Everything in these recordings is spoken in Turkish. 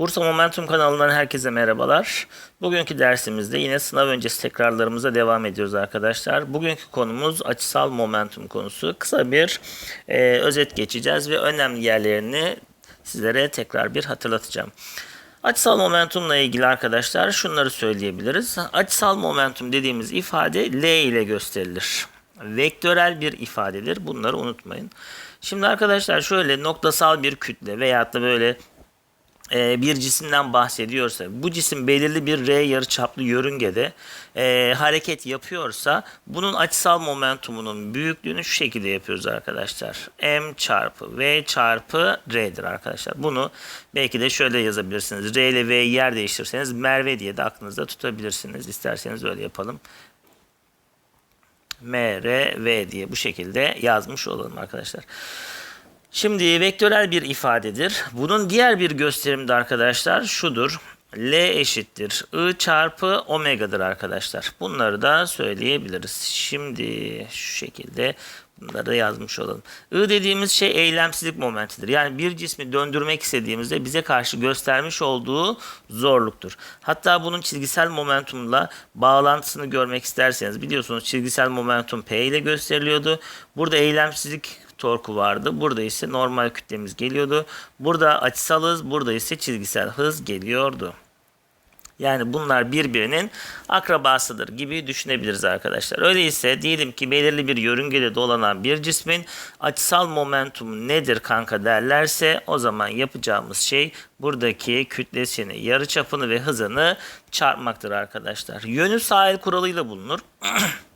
Bursa Momentum kanalından herkese merhabalar. Bugünkü dersimizde yine sınav öncesi tekrarlarımıza devam ediyoruz arkadaşlar. Bugünkü konumuz açısal momentum konusu. Kısa bir e, özet geçeceğiz ve önemli yerlerini sizlere tekrar bir hatırlatacağım. Açısal momentumla ilgili arkadaşlar şunları söyleyebiliriz. Açısal momentum dediğimiz ifade L ile gösterilir. Vektörel bir ifadedir. Bunları unutmayın. Şimdi arkadaşlar şöyle noktasal bir kütle veyahut da böyle bir cisimden bahsediyorsa, bu cisim belirli bir R yarıçaplı yörüngede e, hareket yapıyorsa, bunun açısal momentumunun büyüklüğünü şu şekilde yapıyoruz arkadaşlar. M çarpı V çarpı R'dir arkadaşlar. Bunu belki de şöyle yazabilirsiniz. R ile V'yi yer değiştirseniz Merve diye de aklınızda tutabilirsiniz. İsterseniz öyle yapalım. M, R, V diye bu şekilde yazmış olalım arkadaşlar. Şimdi vektörel bir ifadedir. Bunun diğer bir gösterimi de arkadaşlar şudur. L eşittir I çarpı omega'dır arkadaşlar. Bunları da söyleyebiliriz. Şimdi şu şekilde bunları da yazmış olalım. I dediğimiz şey eylemsizlik momentidir. Yani bir cismi döndürmek istediğimizde bize karşı göstermiş olduğu zorluktur. Hatta bunun çizgisel momentumla bağlantısını görmek isterseniz biliyorsunuz çizgisel momentum P ile gösteriliyordu. Burada eylemsizlik torku vardı. Burada ise normal kütlemiz geliyordu. Burada açısal hız, burada ise çizgisel hız geliyordu. Yani bunlar birbirinin akrabasıdır gibi düşünebiliriz arkadaşlar. Öyleyse diyelim ki belirli bir yörüngede dolanan bir cismin açısal momentumu nedir kanka derlerse o zaman yapacağımız şey buradaki kütlesini, yarıçapını ve hızını çarpmaktır arkadaşlar. Yönü sahil kuralıyla bulunur.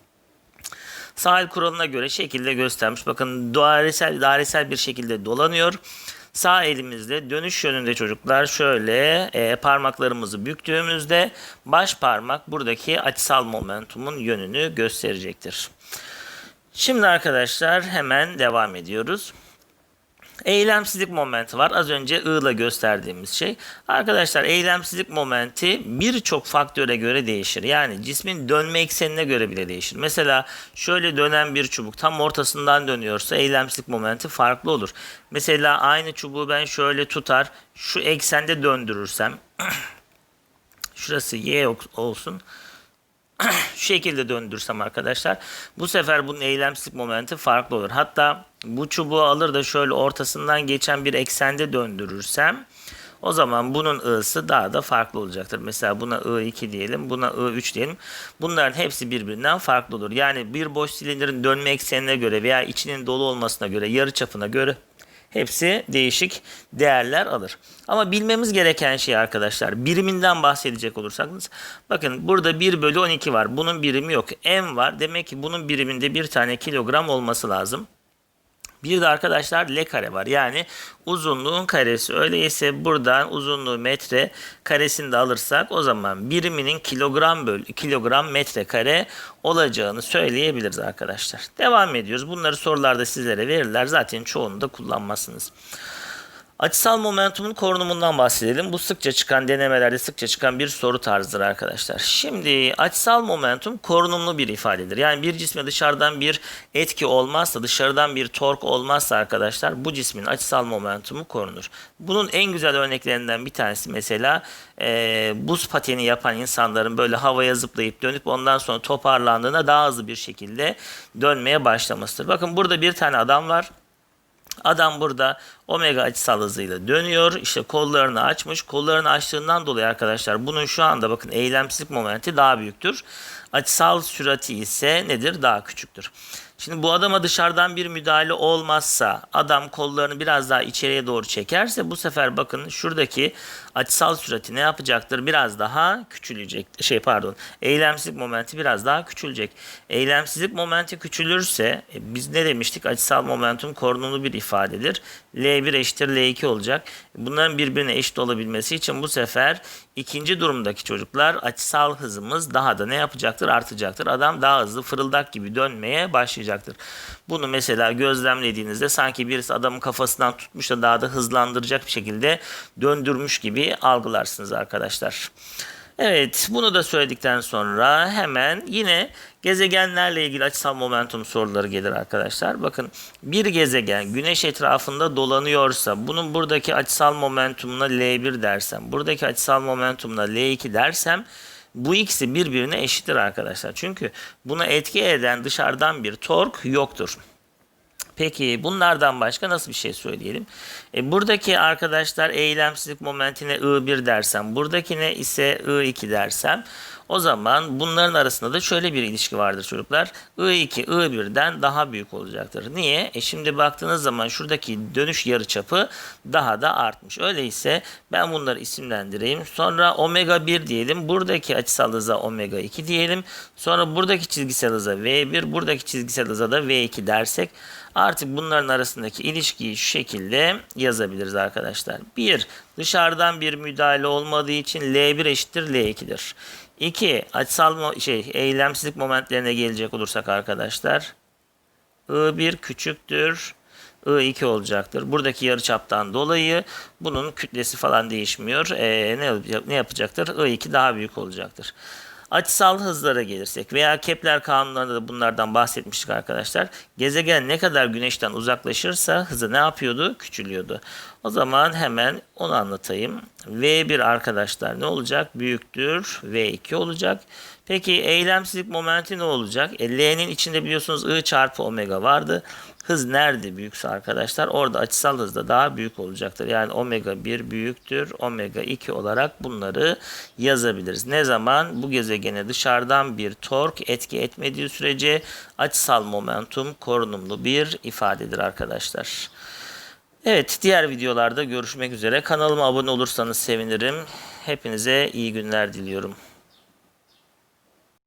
sahil kuralına göre şekilde göstermiş. Bakın dairesel, dairesel bir şekilde dolanıyor. Sağ elimizde dönüş yönünde çocuklar şöyle e, parmaklarımızı büktüğümüzde baş parmak buradaki açısal momentumun yönünü gösterecektir. Şimdi arkadaşlar hemen devam ediyoruz. Eylemsizlik momenti var. Az önce I ile gösterdiğimiz şey. Arkadaşlar eylemsizlik momenti birçok faktöre göre değişir. Yani cismin dönme eksenine göre bile değişir. Mesela şöyle dönen bir çubuk tam ortasından dönüyorsa eylemsizlik momenti farklı olur. Mesela aynı çubuğu ben şöyle tutar şu eksende döndürürsem şurası Y olsun şu şekilde döndürsem arkadaşlar bu sefer bunun eylemsizlik momenti farklı olur. Hatta bu çubuğu alır da şöyle ortasından geçen bir eksende döndürürsem o zaman bunun ı'sı daha da farklı olacaktır. Mesela buna I2 diyelim, buna I3 diyelim. Bunların hepsi birbirinden farklı olur. Yani bir boş silindirin dönme eksenine göre veya içinin dolu olmasına göre, yarı çapına göre Hepsi değişik değerler alır. Ama bilmemiz gereken şey arkadaşlar biriminden bahsedecek olursak bakın burada 1 bölü 12 var. Bunun birimi yok. M var. Demek ki bunun biriminde bir tane kilogram olması lazım. Bir de arkadaşlar L kare var. Yani uzunluğun karesi. Öyleyse buradan uzunluğu metre karesini de alırsak o zaman biriminin kilogram bölü kilogram metre kare olacağını söyleyebiliriz arkadaşlar. Devam ediyoruz. Bunları sorularda sizlere verirler. Zaten çoğunu da kullanmazsınız. Açısal momentumun korunumundan bahsedelim. Bu sıkça çıkan denemelerde sıkça çıkan bir soru tarzıdır arkadaşlar. Şimdi açısal momentum korunumlu bir ifadedir. Yani bir cisme dışarıdan bir etki olmazsa, dışarıdan bir tork olmazsa arkadaşlar bu cismin açısal momentumu korunur. Bunun en güzel örneklerinden bir tanesi mesela e, buz pateni yapan insanların böyle havaya zıplayıp dönüp ondan sonra toparlandığında daha hızlı bir şekilde dönmeye başlamasıdır. Bakın burada bir tane adam var. Adam burada omega açısal hızıyla dönüyor. İşte kollarını açmış. Kollarını açtığından dolayı arkadaşlar bunun şu anda bakın eylemsizlik momenti daha büyüktür. Açısal sürati ise nedir? Daha küçüktür. Şimdi bu adama dışarıdan bir müdahale olmazsa adam kollarını biraz daha içeriye doğru çekerse bu sefer bakın şuradaki açısal sürati ne yapacaktır? Biraz daha küçülecek. Şey pardon. Eylemsizlik momenti biraz daha küçülecek. Eylemsizlik momenti küçülürse e, biz ne demiştik? Açısal momentum korunumlu bir ifadedir. L1 eşittir L2 olacak. Bunların birbirine eşit olabilmesi için bu sefer ikinci durumdaki çocuklar açısal hızımız daha da ne yapacaktır? Artacaktır. Adam daha hızlı fırıldak gibi dönmeye başlayacaktır. Bunu mesela gözlemlediğinizde sanki birisi adamın kafasından tutmuş da daha da hızlandıracak bir şekilde döndürmüş gibi algılarsınız arkadaşlar. Evet, bunu da söyledikten sonra hemen yine gezegenlerle ilgili açısal momentum soruları gelir arkadaşlar. Bakın bir gezegen güneş etrafında dolanıyorsa bunun buradaki açısal momentumuna L1 dersem, buradaki açısal momentumuna L2 dersem bu ikisi birbirine eşittir arkadaşlar. Çünkü buna etki eden dışarıdan bir tork yoktur. Peki bunlardan başka nasıl bir şey söyleyelim? E, buradaki arkadaşlar eylemsizlik momentine I1 dersem, buradakine ise I2 dersem o zaman bunların arasında da şöyle bir ilişki vardır çocuklar. I2 I1'den daha büyük olacaktır. Niye? E şimdi baktığınız zaman şuradaki dönüş yarıçapı daha da artmış. Öyleyse ben bunları isimlendireyim. Sonra omega 1 diyelim. Buradaki açısal hıza omega 2 diyelim. Sonra buradaki çizgisel hıza V1, buradaki çizgisel hıza da V2 dersek Artık bunların arasındaki ilişkiyi şu şekilde yazabiliriz arkadaşlar. 1. Dışarıdan bir müdahale olmadığı için L1 eşittir L2'dir. 2. Açısal mo- şey eylemsizlik momentlerine gelecek olursak arkadaşlar. I1 küçüktür. I2 olacaktır. Buradaki yarıçaptan dolayı bunun kütlesi falan değişmiyor. Ee, ne, ne yapacaktır? I2 daha büyük olacaktır. Açısal hızlara gelirsek veya Kepler kanunlarında da bunlardan bahsetmiştik arkadaşlar. Gezegen ne kadar güneşten uzaklaşırsa hızı ne yapıyordu? Küçülüyordu. O zaman hemen onu anlatayım. V1 arkadaşlar ne olacak? Büyüktür. V2 olacak. Peki eylemsizlik momenti ne olacak? E, L'nin içinde biliyorsunuz I çarpı omega vardı. Hız nerede büyükse arkadaşlar orada açısal hız da daha büyük olacaktır. Yani omega 1 büyüktür. Omega 2 olarak bunları yazabiliriz. Ne zaman? Bu gezegene dışarıdan bir tork etki etmediği sürece açısal momentum korunumlu bir ifadedir arkadaşlar. Evet diğer videolarda görüşmek üzere. Kanalıma abone olursanız sevinirim. Hepinize iyi günler diliyorum.